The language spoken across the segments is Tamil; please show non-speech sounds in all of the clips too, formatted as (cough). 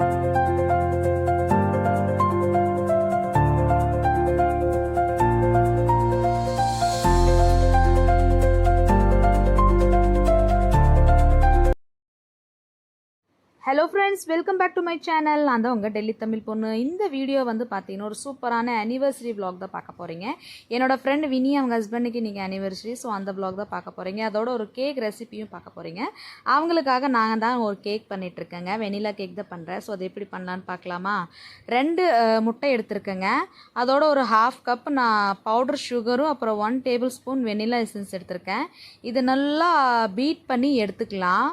you hello friends welcome back to my channel நான் தான் உங்கள் டெல்லி தமிழ் பொண்ணு. இந்த வீடியோ வந்து பார்த்தீங்கன்னா ஒரு சூப்பரான அனிவர்சரி vlog தான் பார்க்க போகிறீங்க என்னோடய ஃப்ரெண்ட் வினி அவங்க ஹஸ்பண்டுக்கு நீங்கள் அனிவர்சரி ஸோ அந்த vlog தான் பார்க்க போகிறீங்க அதோட ஒரு கேக் ரெசிபியும் பார்க்க போகிறீங்க அவங்களுக்காக நாங்கள் தான் ஒரு கேக் பண்ணிகிட்ருக்கேங்க வெனிலா கேக் தான் பண்ணுறேன் ஸோ அது எப்படி பண்ணலான்னு பார்க்கலாமா? ரெண்டு முட்டை எடுத்துருக்கேங்க. அதோட ஒரு ஹாஃப் கப் நான் பவுடர் சுகரும் அப்புறம் one tablespoon vanilla essence எடுத்திருக்கேன். இது நல்லா பீட் பண்ணி எடுத்துக்கலாம்.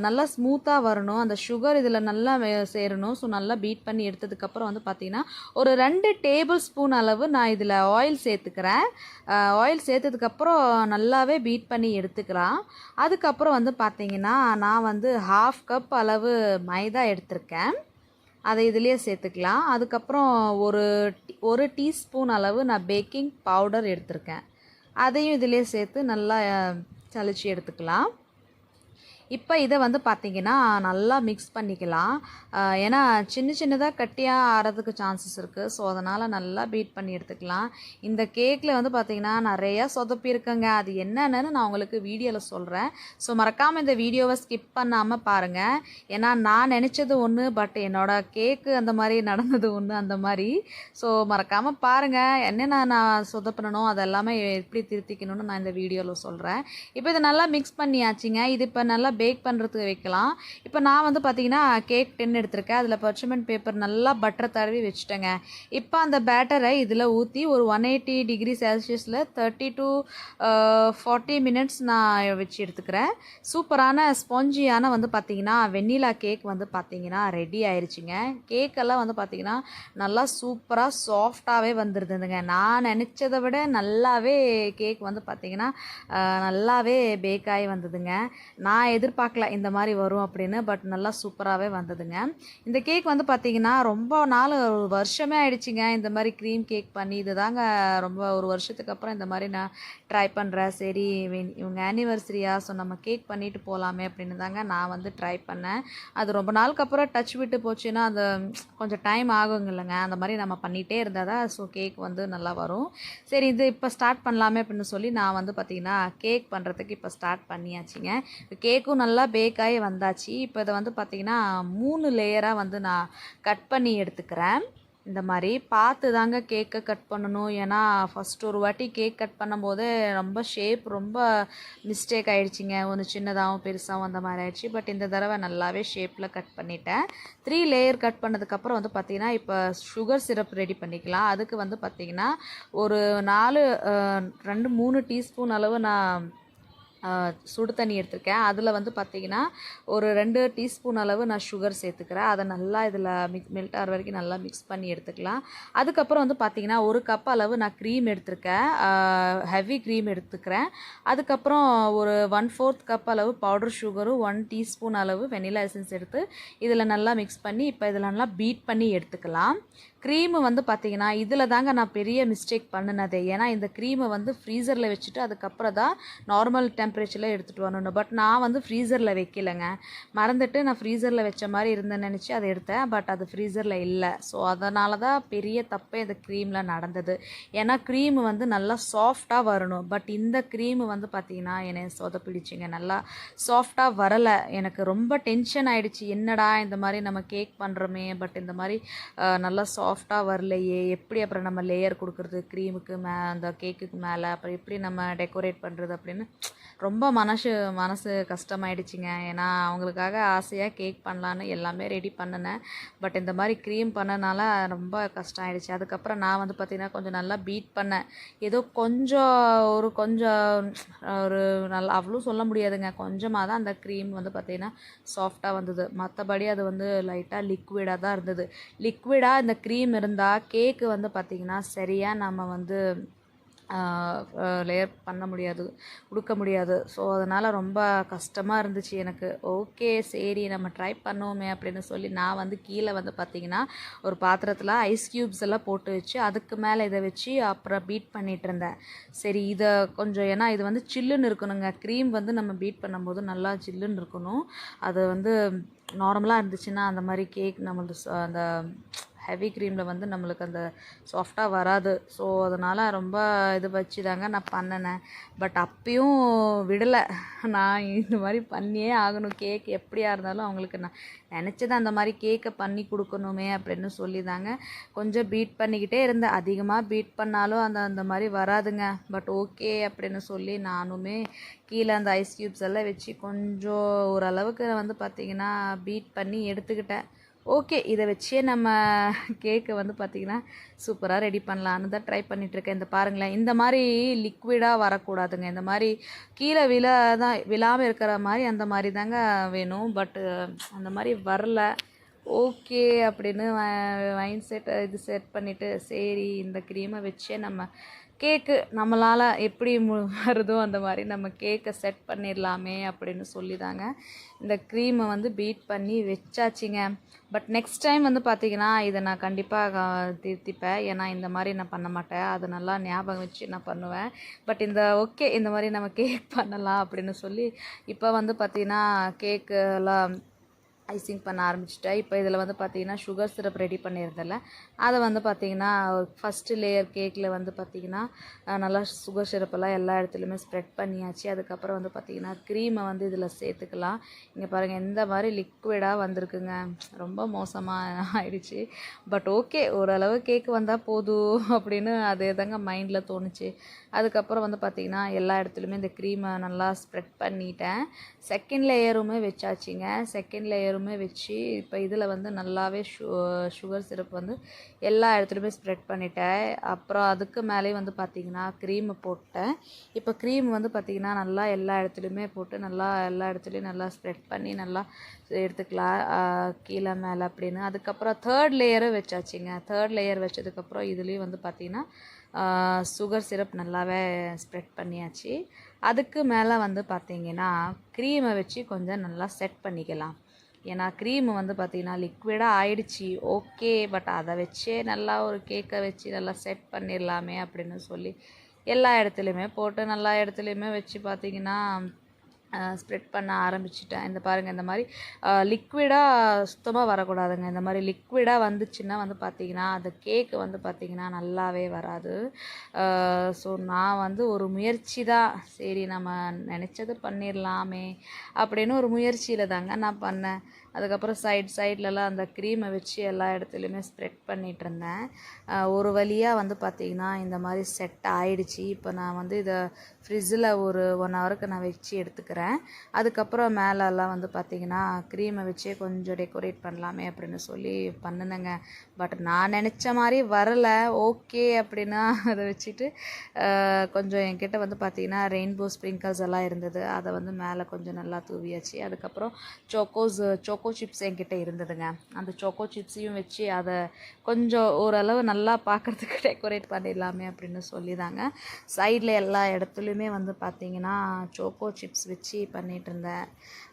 நல்லா ஸ்மூத்தாக வரணும். அந்த சுகர் இதில் நல்லா வே- சேரணும். ஸோ நல்லா பீட் பண்ணி எடுத்ததுக்கப்புறம் வந்து பார்த்தீங்கன்னா ஒரு ரெண்டு டேபிள் ஸ்பூன் அளவு நான் இதில் ஆயில் சேர்த்துக்கிறேன். ஆயில் சேர்த்ததுக்கப்புறம் நல்லாவே பீட் பண்ணி எடுத்துக்கலாம். அதுக்கப்புறம் வந்து பார்த்தீங்கன்னா நான் வந்து ஹாஃப் கப் அளவு மைதா எடுத்திருக்கேன். அதை இதுலேயே சேர்த்துக்கலாம். அதுக்கப்புறம் ஒரு டீ- ஒரு டீஸ்பூன் அளவு நான் பேக்கிங் பவுடர் எடுத்திருக்கேன். அதையும் இதிலே சேர்த்து நல்லா அஹ், சலிச்சு எடுத்துக்கலாம். இப்போ இதை வந்து பார்த்திங்கன்னா நல்லா மிக்ஸ் பண்ணிக்கலாம். ஏன்னா சின்ன சின்னதாக கட்டியாக ஆறதுக்கு சான்சஸ் இருக்குது ஸோ அதனால் நல்லா பீட் பண்ணி எடுத்துக்கலாம். இந்த கேக்கில் வந்து பார்த்திங்கன்னா நிறையா சொதப்பி இருக்குங்க. அது என்னென்னு நான் உங்களுக்கு வீடியோவில் சொல்கிறேன் ஸோ மறக்காமல் இந்த வீடியோவை ஸ்கிப் பண்ணாமல் பாருங்கள் ஏன்னா நான் நினச்சது ஒன்று பட் என்னோட கேக்கு அந்த மாதிரி நடந்தது ஒன்று அந்த மாதிரி. ஸோ மறக்காமல் பாருங்கள் என்னென்ன நான் சொதப்பினோ அதெல்லாமே எப்படி திருத்திக்கணும்னு நான் இந்த வீடியோவில் சொல்கிறேன் இப்போ இதை நல்லா மிக்ஸ் பண்ணியாச்சுங்க. இது இப்போ நல்லா பேக் பண்ணுறதுக்கு வைக்கலாம். இப்போ நான் வந்து பார்த்தீங்கன்னா கேக் டென் எடுத்திருக்கேன். அதில் பர்ச்சமெண்ட் பேப்பர் நல்லா பட்டர் தடவி வச்சுட்டேங்க. இப்போ அந்த பேட்டரை இதில் ஊற்றி ஒரு ஒன் எயிட்டி டிகிரி செல்சியஸில் தேர்ட்டி டு ஃபார்ட்டி மினிட்ஸ் நான் வச்சு எடுத்துக்கிறேன். சூப்பரான ஸ்பாஞ்சியான வந்து பார்த்தீங்கன்னா வெண்ணிலா கேக் வந்து பார்த்தீங்கன்னா ரெடி ஆயிடுச்சுங்க கேக்கெல்லாம் வந்து பார்த்தீங்கன்னா நல்லா சூப்பராக சாஃப்டாகவே வந்துருதுங்க நான் நினச்சதை விட நல்லாவே கேக் வந்து பார்த்தீங்கன்னா நல்லாவே பேக் ஆகி வந்ததுங்க. நான் எதிர்பார்க்கல இந்த மாதிரி வரும் அப்படின்னு பட் நல்லா சூப்பராகவே வந்ததுங்க. இந்த கேக் வந்து பார்த்திங்கன்னா ரொம்ப நாள் ஒரு வருஷமே ஆயிடுச்சுங்க. இந்த மாதிரி க்ரீம் கேக் பண்ணி இது தாங்க ரொம்ப ஒரு வருஷத்துக்கு அப்புறம் இந்த மாதிரி நான் ட்ரை பண்ணுறேன் சரி இவங்க ஆனிவர்சரியா ஸோ நம்ம கேக் பண்ணிட்டு போகலாமே அப்படின்னு தாங்க நான் வந்து ட்ரை பண்ணேன். அது ரொம்ப நாளுக்கு அப்புறம் டச் விட்டு போச்சுன்னா அந்த கொஞ்சம் டைம் ஆகுங்க இல்லைங்க அந்த மாதிரி நம்ம பண்ணிகிட்டே இருந்தால் தான் ஸோ கேக் வந்து நல்லா வரும். சரி இது இப்போ ஸ்டார்ட் பண்ணலாமே அப்படின்னு சொல்லி நான் வந்து பார்த்திங்கன்னா கேக் பண்ணுறதுக்கு இப்போ ஸ்டார்ட் பண்ணியாச்சுங்க. இப்போ நல்லா பேக் ஆகி வந்தாச்சு. இப்போ இதை வந்து பார்த்தீங்கன்னா மூணு லேயராக வந்து நான் கட் பண்ணி எடுத்துக்கிறேன். இந்த மாதிரி பார்த்து தாங்க கேக்கை கட் பண்ணணும். ஏன்னா ஃபஸ்ட் ஒரு வாட்டி கேக் கட் பண்ணும்போது ரொம்ப ஷேப் ரொம்ப மிஸ்டேக் ஆகிடுச்சிங்க ஒன்று சின்னதாகவும் பெருசாகவும் அந்த மாதிரி ஆகிடுச்சி பட் இந்த தடவை நல்லாவே ஷேப்பில் கட் பண்ணிட்டேன். த்ரீ லேயர் கட் பண்ணதுக்கப்புறம் வந்து பார்த்திங்கன்னா இப்போ சுகர் சிரப் ரெடி பண்ணிக்கலாம். அதுக்கு வந்து பார்த்திங்கன்னா ஒரு நாலு ரெண்டு மூணு டீஸ்பூன் அளவு நான் சுடு தண்ணி எடுத்திருக்கேன். அதில் வந்து பார்த்தீங்கன்னா ஒரு ரெண்டு டீஸ்பூன் அளவு நான் சுகர் சேர்த்துக்கிறேன். அதை நல்லா இதில் மிக் மெல்ட் ஆகிற வரைக்கும் நல்லா மிக்ஸ் பண்ணி எடுத்துக்கலாம். அதுக்கப்புறம் வந்து பார்த்தீங்கன்னா ஒரு கப் அளவு நான் க்ரீம் எடுத்திருக்கேன். ஹெவி க்ரீம் எடுத்துக்கிறேன். அதுக்கப்புறம் ஒரு ஒன் ஃபோர்த் கப் அளவு பவுடர் சுகரும் ஒன் டீஸ்பூன் அளவு வெனிலா எசன்ஸ் எடுத்து இதில் நல்லா மிக்ஸ் பண்ணி இப்போ இதில் நல்லா பீட் பண்ணி எடுத்துக்கலாம். க்ரீமு வந்து பார்த்தீங்கன்னா இதில் தாங்க நான் பெரிய மிஸ்டேக் பண்ணினது. ஏன்னா இந்த க்ரீமை வந்து ஃப்ரீசரில் வச்சுட்டு அதுக்கப்புறம் தான் நார்மல் டெம்பரேச்சரில் எடுத்துகிட்டு வரணும். பட் நான் வந்து ஃப்ரீசரில் வைக்கலைங்க. மறந்துட்டு நான் ஃப்ரீசரில் வச்ச மாதிரி இருந்தேன்னு நினச்சி அதை எடுத்தேன். பட் அது ஃப்ரீசரில் இல்லை. ஸோ அதனால தான் பெரிய தப்பே இந்த க்ரீமில் நடந்தது. ஏன்னா க்ரீம் வந்து நல்லா சாஃப்டாக வரணும். பட் இந்த க்ரீம் வந்து பார்த்தீங்கன்னா என்னை சொதப்பிடிச்சிங்க. நல்லா சாஃப்டாக வரலை. எனக்கு ரொம்ப டென்ஷன் ஆகிடுச்சு என்னடா இந்த மாதிரி நம்ம கேக் பண்ணுறோமே பட் இந்த மாதிரி நல்லா சாஃப்ட் சாஃப்டாக வரலையே. எப்படி அப்புறம் நம்ம லேயர் கொடுக்குறது? க்ரீமுக்கு மே அந்த கேக்குக்கு மேலே அப்புறம் எப்படி நம்ம டெக்கரேட் பண்ணுறது அப்படின்னு ரொம்ப மனசு மனசு கஷ்டமாயிடுச்சுங்க. ஏன்னா அவங்களுக்காக ஆசையாக கேக் பண்ணலான்னு எல்லாமே ரெடி பண்ணினேன். பட் இந்த மாதிரி க்ரீம் பண்ணனால ரொம்ப கஷ்டம் ஆயிடுச்சு அதுக்கப்புறம் நான் வந்து பார்த்திங்கன்னா கொஞ்சம் நல்லா பீட் பண்ணேன். ஏதோ கொஞ்சம் ஒரு கொஞ்சம் ஒரு நல்லா அவ்வளோ சொல்ல முடியாதுங்க. கொஞ்சமாக தான் அந்த க்ரீம் வந்து பார்த்திங்கன்னா சாஃப்டாக வந்தது. மற்றபடி அது வந்து லைட்டாக லிக்விடாக தான் இருந்தது. லிக்விடாக இந்த க்ரீம் இருந்தால் கேக்கு வந்து பார்த்திங்கன்னா சரியாக நம்ம வந்து லேயர் பண்ண முடியாது கொடுக்க முடியாது. ஸோ அதனால் ரொம்ப கஷ்டமாக இருந்துச்சு எனக்கு. ஓகே சரி நம்ம ட்ரை பண்ணுவோமே அப்படின்னு சொல்லி நான் வந்து கீழே வந்து பார்த்திங்கன்னா ஒரு பாத்திரத்தில் ஐஸ் க்யூப்ஸ் எல்லாம் போட்டு வச்சு அதுக்கு மேலே இதை வச்சு அப்புறம் பீட் பண்ணிகிட்டு இருந்தேன். சரி இதை கொஞ்சம் ஏன்னா இது வந்து சில்லுன்னு இருக்கணுங்க. க்ரீம் வந்து நம்ம பீட் பண்ணும்போது நல்லா சில்லுன்னு இருக்கணும். அது வந்து நார்மலாக இருந்துச்சுன்னா அந்த மாதிரி கேக் நம்மளுக்கு அந்த ஹெவி க்ரீமில் வந்து நம்மளுக்கு அந்த சாஃப்டாக வராது. ஸோ அதனால் ரொம்ப இது வச்சு தாங்க நான் பண்ணினேன். பட் அப்பயும் விடலை. நான் இந்த மாதிரி பண்ணியே ஆகணும். கேக் எப்படியா இருந்தாலும் அவங்களுக்கு நான் நினச்சது அந்த மாதிரி கேக்கை பண்ணி கொடுக்கணுமே அப்படின்னு சொல்லி தாங்க கொஞ்சம் பீட் பண்ணிக்கிட்டே இருந்தேன். அதிகமாக பீட் பண்ணாலும் அந்த அந்த மாதிரி வராதுங்க. பட் ஓகே அப்படின்னு சொல்லி நானுமே கீழே அந்த ஐஸ் க்யூப்ஸ் எல்லாம் வச்சு கொஞ்சம் ஓரளவுக்கு வந்து பார்த்திங்கன்னா பீட் பண்ணி எடுத்துக்கிட்டேன். ஓகே இதை வச்சே நம்ம கேக்கை வந்து பார்த்திங்கன்னா சூப்பராக ரெடி பண்ணலான்னு தான் ட்ரை பண்ணிகிட்ருக்கேன் இந்த பாருங்களேன் இந்த மாதிரி லிக்விடாக வரக்கூடாதுங்க. இந்த மாதிரி கீழே விழ தான் விழாமல் இருக்கிற மாதிரி அந்த மாதிரி தாங்க வேணும். பட்டு அந்த மாதிரி வரல. ஓகே அப்படின்னு வைன் செட் இது செட் பண்ணிவிட்டு சரி இந்த க்ரீமை வச்சே நம்ம கேக்கு நம்மளால் எப்படி மு வருதோ அந்த மாதிரி நம்ம கேக்கை செட் பண்ணிடலாமே அப்படின்னு சொல்லி தாங்க இந்த க்ரீமை வந்து பீட் பண்ணி வச்சாச்சிங்க. பட் நெக்ஸ்ட் டைம் வந்து பார்த்திங்கன்னா இதை நான் கண்டிப்பாக திருத்திப்பேன். ஏன்னா இந்த மாதிரி நான் பண்ண மாட்டேன். அது நல்லா ஞாபகம் வச்சு நான் பண்ணுவேன். பட் இந்த ஓகே இந்த மாதிரி நம்ம கேக் பண்ணலாம் அப்படின்னு சொல்லி இப்போ வந்து பார்த்திங்கன்னா கேக்கு எல்லாம் ஐசிங் பண்ண ஆரம்பிச்சிட்டேன். இப்போ இதில் வந்து பார்த்திங்கன்னா சுகர் சிரப் ரெடி பண்ணியிருந்தேன்ல அதை வந்து பார்த்திங்கன்னா ஃபஸ்ட்டு லேயர் கேக்கில் வந்து பார்த்தீங்கன்னா நல்லா சுகர் சிரப்பெல்லாம் எல்லா இடத்துலையுமே ஸ்ப்ரெட் பண்ணியாச்சு. அதுக்கப்புறம் வந்து பார்த்திங்கன்னா க்ரீமை வந்து இதில் சேர்த்துக்கலாம். இங்கே பாருங்கள் எந்த மாதிரி லிக்விடாக வந்திருக்குங்க. ரொம்ப மோசமாக (laughs) ஆயிடுச்சு. பட் ஓகே ஓரளவு கேக் வந்தால் போதும் (laughs) அப்படின்னு அதே தாங்க மைண்டில் தோணுச்சு. அதுக்கப்புறம் வந்து பார்த்திங்கன்னா எல்லா இடத்துலையுமே இந்த க்ரீமை நல்லா ஸ்ப்ரெட் பண்ணிட்டேன். செகண்ட் லேயருமே வச்சாச்சுங்க. செகண்ட் லேயருமே வச்சு இப்போ இதில் வந்து நல்லாவே சு சுகர் சிரப் வந்து எல்லா இடத்துலையுமே ஸ்ப்ரெட் பண்ணிட்டேன். அப்புறம் அதுக்கு மேலே வந்து பார்த்திங்கன்னா க்ரீம் போட்டேன். இப்போ க்ரீம் வந்து பார்த்திங்கன்னா நல்லா எல்லா இடத்துலையுமே போட்டு நல்லா எல்லா இடத்துலையும் நல்லா ஸ்ப்ரெட் பண்ணி நல்லா எடுத்துக்கலாம். கீழே மேலே அப்படின்னு. அதுக்கப்புறம் தேர்ட் லேயரும் வச்சாச்சுங்க. தேர்ட் லேயர் வச்சதுக்கப்புறம் இதுலேயும் வந்து பார்த்திங்கன்னா சுகர் சிரப் நல்லாவே ஸ்ப்ரெட் பண்ணியாச்சு. அதுக்கு மேலே வந்து பார்த்திங்கன்னா க்ரீமை வச்சு கொஞ்சம் நல்லா செட் பண்ணிக்கலாம். ஏன்னா க்ரீம் வந்து பார்த்திங்கன்னா லிக்விடாக ஆயிடுச்சு. ஓகே பட் அதை வச்சே நல்லா ஒரு கேக்கை வச்சு நல்லா செட் பண்ணிடலாமே அப்படின்னு சொல்லி எல்லா இடத்துலையுமே போட்டு எல்லா இடத்துலையுமே வச்சு பார்த்தீங்கன்னா ஸ்ப்ரெட் பண்ண ஆரம்பிச்சிட்டேன். இந்த பாருங்கள் இந்த மாதிரி லிக்விடாக சுத்தமாக வரக்கூடாதுங்க. இந்த மாதிரி லிக்விடாக வந்துச்சுன்னா வந்து பார்த்திங்கன்னா அந்த கேக்கு வந்து பார்த்திங்கன்னா நல்லாவே வராது. ஸோ நான் வந்து ஒரு முயற்சி தான். சரி நம்ம நினச்சது பண்ணிடலாமே அப்படின்னு ஒரு முயற்சியில் தாங்க நான் பண்ணேன். அதுக்கப்புறம் சைட் சைட்லலாம் அந்த க்ரீமை வச்சு எல்லா இடத்துலையுமே ஸ்ப்ரெட் பண்ணிகிட்டு இருந்தேன். ஒரு வழியாக வந்து பார்த்திங்கன்னா இந்த மாதிரி செட் ஆயிடுச்சு. இப்போ நான் வந்து இதை ஃப்ரிட்ஜில் ஒரு ஒன் ஹவருக்கு நான் வச்சு எடுத்துக்கிறேன். அதுக்கப்புறம் மேலெல்லாம் வந்து பார்த்திங்கன்னா க்ரீமை வச்சே கொஞ்சம் டெக்கரேட் பண்ணலாமே அப்படின்னு சொல்லி பண்ணினேங்க. பட் நான் நினச்ச மாதிரி வரலை. ஓகே அப்படின்னா அதை வச்சுட்டு கொஞ்சம் என்கிட்ட வந்து பார்த்திங்கன்னா ரெயின்போ ஸ்ப்ரிங்கிள்ஸ் எல்லாம் இருந்தது. அதை வந்து மேலே கொஞ்சம் நல்லா தூவியாச்சு. அதுக்கப்புறம் சோக்கோஸ் சோக்கோ சிப்ஸ் என்கிட்ட இருந்ததுங்க. அந்த சோக்கோ சிப்ஸையும் வச்சு அதை கொஞ்சம் ஓரளவு நல்லா பார்க்குறதுக்கு டெக்கரேட் பண்ணிடலாமே அப்படின்னு சொல்லி தாங்க சைடில் எல்லா இடத்துலையும் வந்து பார்த்திங்கன்னா சோக்கோ சிப்ஸ் வச்சு பண்ணிகிட்டு இருந்தேன்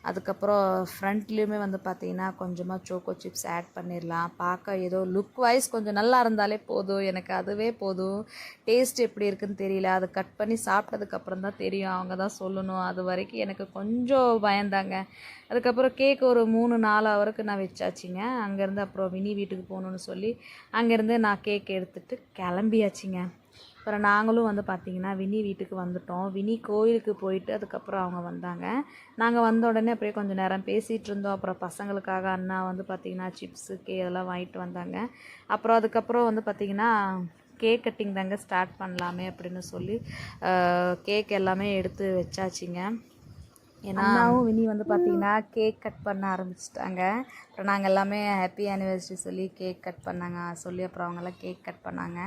அதுக்கப்புறம் ஃப்ரண்ட்லேயுமே வந்து பார்த்திங்கன்னா கொஞ்சமாக சோக்கோ சிப்ஸ் ஆட் பண்ணிடலாம் பார்க்க ஏதோ லுக் வைஸ் கொஞ்சம் நல்லா இருந்தாலே போதும். எனக்கு அதுவே போதும். டேஸ்ட் எப்படி இருக்குன்னு தெரியல. அதை கட் பண்ணி சாப்பிட்டதுக்கப்புறம் தான் தெரியும். அவங்க தான் சொல்லணும். அது வரைக்கும் எனக்கு கொஞ்சம் பயந்தாங்க அதுக்கப்புறம் கேக் ஒரு மூணு நாலு ஹவருக்கு நான் வச்சாச்சுங்க. அங்கேருந்து அப்புறம் வினி வீட்டுக்கு போகணுன்னு சொல்லி அங்கேருந்து நான் கேக் எடுத்துகிட்டு கிளம்பியாச்சுங்க. அப்புறம் நாங்களும் வந்து பார்த்திங்கன்னா வினி வீட்டுக்கு வந்துட்டோம். வினி கோயிலுக்கு போயிட்டு அதுக்கப்புறம் அவங்க வந்தாங்க. நாங்கள் வந்த உடனே அப்படியே கொஞ்சம் நேரம் பேசிகிட்டு இருந்தோம். அப்புறம் பசங்களுக்காக அண்ணா வந்து பார்த்திங்கன்னா சிப்ஸு கே இதெல்லாம் வாங்கிட்டு வந்தாங்க. அப்புறம் அதுக்கப்புறம் வந்து பார்த்திங்கன்னா கேக் கட்டிங் தாங்க ஸ்டார்ட் பண்ணலாமே அப்படின்னு சொல்லி கேக் எல்லாமே எடுத்து வச்சாச்சுங்க. ஏன்னா வினி வந்து பார்த்திங்கன்னா கேக் கட் பண்ண ஆரம்பிச்சிட்டாங்க. அப்புறம் நாங்கள் எல்லாமே ஹாப்பி ஆனிவர்சரி சொல்லி கேக் கட் பண்ணாங்க. சொல்லி அப்புறம் அவங்கெல்லாம் கேக் கட் பண்ணாங்க.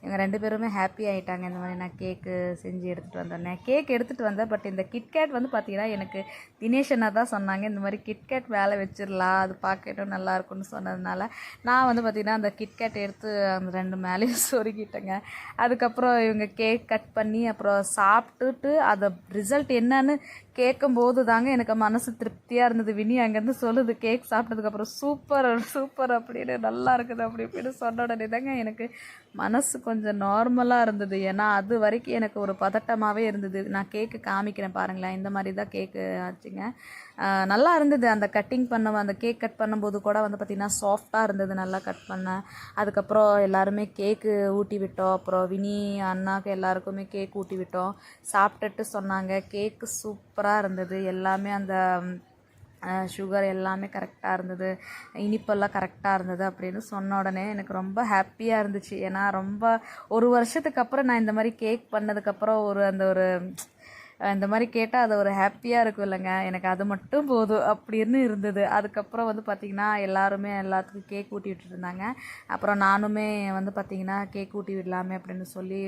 இவங்க ரெண்டு பேருமே ஹாப்பி ஆகிட்டாங்க இந்த மாதிரி நான் கேக்கு செஞ்சு எடுத்துகிட்டு வந்தோடனே. கேக் எடுத்துகிட்டு வந்தேன். பட் இந்த கிட்கேட் வந்து பார்த்தீங்கன்னா எனக்கு தினேஷ் அண்ணா தான் சொன்னாங்க. இந்த மாதிரி கிட்கேட் வேலை வச்சிடலாம். அது பார்க்கட்டும் நல்லாயிருக்கும்னு சொன்னதுனால நான் வந்து பார்த்திங்கன்னா அந்த கிட்கேட் எடுத்து அந்த ரெண்டு மேலேயும் (laughs) சொருகிட்டேங்க. அதுக்கப்புறம் இவங்க கேக் கட் பண்ணி அப்புறம் சாப்பிட்டுட்டு அதை ரிசல்ட் என்னன்னு கேட்கும்போது தாங்க எனக்கு மனசு திருப்தியாக இருந்தது. வினி அங்கேருந்து சொல்லுது கேக் சாப்பிட்டதுக்கப்புறம் அப்புறம் சூப்பர் சூப்பர் அப்படின்னு நல்லா இருக்குது அப்படி இப்படின்னு சொன்ன உடனே தாங்க எனக்கு மனசு கொஞ்சம் நார்மலாக இருந்தது. ஏன்னா அது வரைக்கும் எனக்கு ஒரு பதட்டமாகவே இருந்தது. நான் கேக்கு காமிக்கிறேன் பாருங்களேன். இந்த மாதிரி தான் கேக்கு ஆச்சுங்க. நல்லா இருந்தது. அந்த கட்டிங் பண்ண அந்த கேக் கட் பண்ணும்போது கூட வந்து பார்த்திங்கன்னா சாஃப்டாக இருந்தது. நல்லா கட் பண்ணேன் அதுக்கப்புறம் எல்லாருமே கேக்கு ஊட்டி விட்டோம். அப்புறம் வினி அண்ணாக்கு எல்லாருக்குமே கேக் ஊட்டி விட்டோம். சாப்பிட்டுட்டு சொன்னாங்க. கேக்கு சூப்பராக இருந்தது. எல்லாமே அந்த சுகர் எல்லாமே கரெக்டாக இருந்தது. இனிப்பெல்லாம் கரெக்டாக இருந்தது அப்படின்னு சொன்ன உடனே எனக்கு ரொம்ப ஹாப்பியாக இருந்துச்சு. ஏன்னா ரொம்ப ஒரு வருஷத்துக்கு அப்புறம் நான் இந்த மாதிரி கேக் பண்ணதுக்கப்புறம் ஒரு அந்த ஒரு இந்த மாதிரி கேட்டால் அது ஒரு ஹாப்பியாக இருக்கும் இல்லைங்க. எனக்கு அது மட்டும் போதும். அப்படின்னு இருந்தது. அதுக்கப்புறம் வந்து பார்த்திங்கன்னா எல்லாருமே எல்லாத்துக்கும் கேக் ஊட்டி விட்டுட்டு இருந்தாங்க. அப்புறம் நானுமே வந்து பார்த்திங்கன்னா கேக் ஊட்டி விடலாமே அப்படின்னு சொல்லி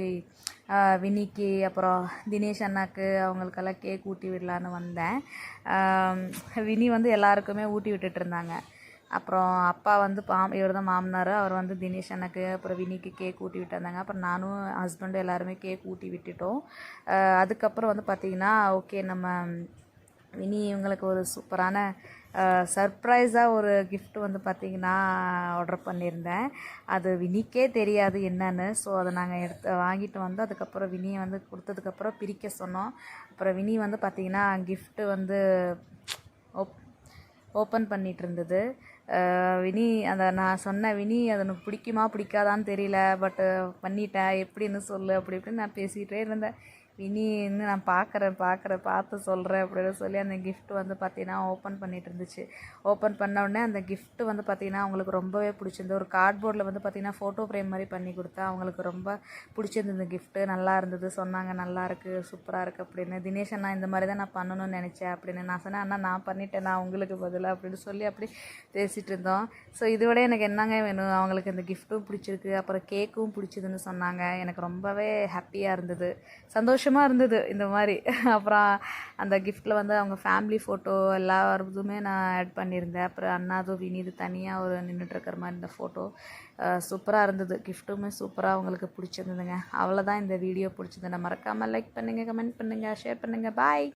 வினிக்கு அப்புறம் தினேஷ் அண்ணாக்கு அவங்களுக்கெல்லாம் கேக் ஊட்டி விடலான்னு வந்தேன். வினி வந்து எல்லாருக்குமே ஊட்டி விட்டுட்டு இருந்தாங்க. அப்புறம் அப்பா வந்து பாம் இவர் தான் மாமனார். அவர் வந்து தினேஷ் எனக்கு அப்புறம் வினிக்கு கேக் ஊட்டி விட்டுருந்தாங்க அப்புறம் நானும் ஹஸ்பண்டும் எல்லாருமே கேக் ஊட்டி விட்டுட்டோம். அதுக்கப்புறம் வந்து பார்த்திங்கன்னா ஓகே நம்ம வினி இவங்களுக்கு ஒரு சூப்பரான சர்ப்ரைஸாக ஒரு கிஃப்ட் வந்து பார்த்திங்கன்னா ஆர்டர் பண்ணியிருந்தேன். அது வினிக்கே தெரியாது என்னன்னு. ஸோ அதை நாங்கள் எடுத்து வாங்கிட்டு வந்து அதுக்கப்புறம் வினியை வந்து கொடுத்ததுக்கப்புறம் பிரிக்க சொன்னோம். அப்புறம் வினி வந்து பார்த்திங்கன்னா கிஃப்ட்டு வந்து ஓப் ஓப்பன் பண்ணிகிட்டு இருந்தது. வினி அந்த நான் சொன்ன வினி அது உனக்கு பிடிக்குமா பிடிக்காதான்னு தெரியல பட்டு பண்ணிட்டேன் எப்படின்னு சொல்லு அப்படி இப்படின்னு நான் பேசிகிட்டே இருந்தேன். இனின்னு நான் பார்க்குறேன் பார்க்குறேன் பார்த்து சொல்கிறேன் அப்படின்னு சொல்லி அந்த கிஃப்ட்டு வந்து பார்த்தீங்கன்னா ஓப்பன் பண்ணிட்டு இருந்துச்சு. ஓப்பன் பண்ண உடனே அந்த கிஃப்ட்டு வந்து பார்த்தீங்கன்னா அவங்களுக்கு ரொம்பவே பிடிச்சிருந்து ஒரு கார்ட்போர்டில் வந்து பார்த்தீங்கன்னா ஃபோட்டோ ஃப்ரேம் மாதிரி பண்ணி கொடுத்தா அவங்களுக்கு ரொம்ப பிடிச்சிருந்தது கிஃப்ட்டு நல்லா இருந்தது சொன்னாங்க நல்லா இருக்குது சூப்பராக இருக்குது அப்படின்னு. தினேஷ் அண்ணா இந்த மாதிரி தான் நான் பண்ணணும்னு நினச்சேன் அப்படின்னு. நான் சொன்னேன் அண்ணா நான் பண்ணிட்டேன் நான் உங்களுக்கு பதிலாக அப்படின்னு சொல்லி அப்படி பேசிகிட்டு இருந்தோம். ஸோ இதோட எனக்கு என்னங்க வேணும்? அவங்களுக்கு இந்த கிஃப்ட்டும் பிடிச்சிருக்கு அப்புறம் கேக்கும் பிடிச்சதுன்னு சொன்னாங்க. எனக்கு ரொம்பவே ஹாப்பியாக இருந்தது. சந்தோஷம் சந்தோஷமாக இருந்தது இந்த மாதிரி. (laughs) அப்புறம் அந்த கிஃப்ட்டில் வந்து அவங்க ஃபேமிலி ஃபோட்டோ எல்லாருதுமே நான் ஆட் பண்ணியிருந்தேன். அப்புறம் அண்ணாதோ வினிது தனியாக ஒரு நின்றுட்டுருக்கிற மாதிரி இந்த ஃபோட்டோ சூப்பராக இருந்தது. கிஃப்ட்டுமே சூப்பராக அவங்களுக்கு பிடிச்சிருந்ததுங்க. அவ்வளோதான் இந்த வீடியோ பிடிச்சிருந்தேன் மறக்காமல் லைக் பண்ணுங்கள் கமெண்ட் பண்ணுங்கள் ஷேர் பண்ணுங்கள் பாய்